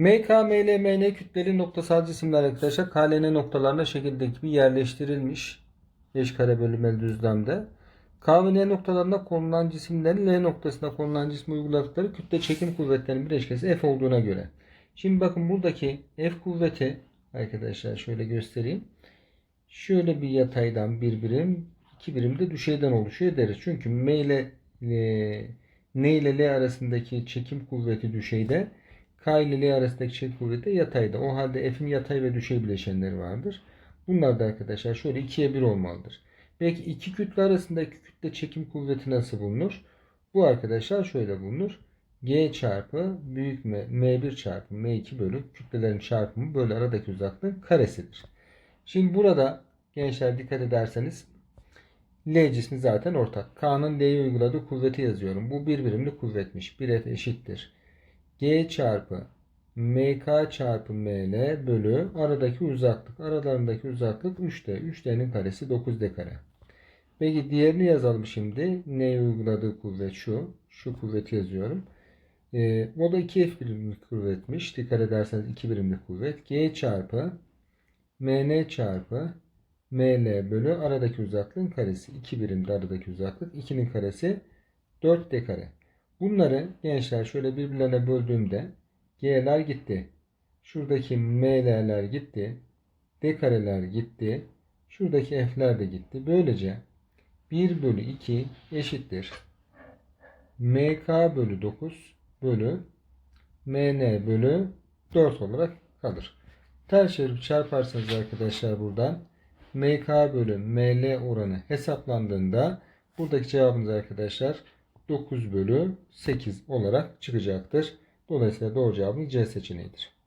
MK, ML, MN kütleli noktasal cisimler arkadaşlar KLN noktalarına şekildeki gibi yerleştirilmiş. Eş kare bölünmeli düzlemde. K ve N noktalarına konulan cisimlerin L noktasına konulan cisme uyguladıkları kütle çekim kuvvetlerinin bileşkesi F olduğuna göre. Şimdi bakın buradaki F kuvveti arkadaşlar şöyle göstereyim. Şöyle bir yataydan bir birim, iki birim de düşeyden oluşuyor deriz. Çünkü M ile e, N ile L arasındaki çekim kuvveti düşeyde, K ile L arasındaki çekim kuvveti de yatayda. O halde F'in yatay ve düşey bileşenleri vardır. Bunlar da arkadaşlar şöyle ikiye bir olmalıdır. Peki iki kütle arasındaki kütle çekim kuvveti nasıl bulunur? Bu arkadaşlar şöyle bulunur. G çarpı büyük M, M1 çarpı M2 bölü kütlelerin çarpımı bölü aradaki uzaklığın karesidir. Şimdi burada gençler dikkat ederseniz L cismi zaten ortak. K'nın L'ye uyguladığı kuvveti yazıyorum. Bu bir birimli kuvvetmiş. 1F eşittir. G çarpı MK çarpı ML bölü aradaki uzaklık. Aralarındaki uzaklık 3D. 3D'nin karesi 9D kare. Peki diğerini yazalım şimdi. N'ye uyguladığı kuvvet şu. Şu kuvveti yazıyorum. Ee, o da 2F birimli kuvvetmiş. Dikkat ederseniz 2 birimli kuvvet. G çarpı MN çarpı ML bölü aradaki uzaklığın karesi. 2 birimde aradaki uzaklık. 2'nin karesi 4D kare. Bunları gençler şöyle birbirlerine böldüğümde G'ler gitti. Şuradaki M'ler gitti. D kareler gitti. Şuradaki F'ler de gitti. Böylece 1 bölü 2 eşittir. MK bölü 9 bölü MN bölü 4 olarak kalır. Ters çevirip çarparsanız arkadaşlar buradan MK bölü ML oranı hesaplandığında buradaki cevabımız arkadaşlar 9 bölü 8 olarak çıkacaktır. Dolayısıyla doğru cevabımız C seçeneğidir.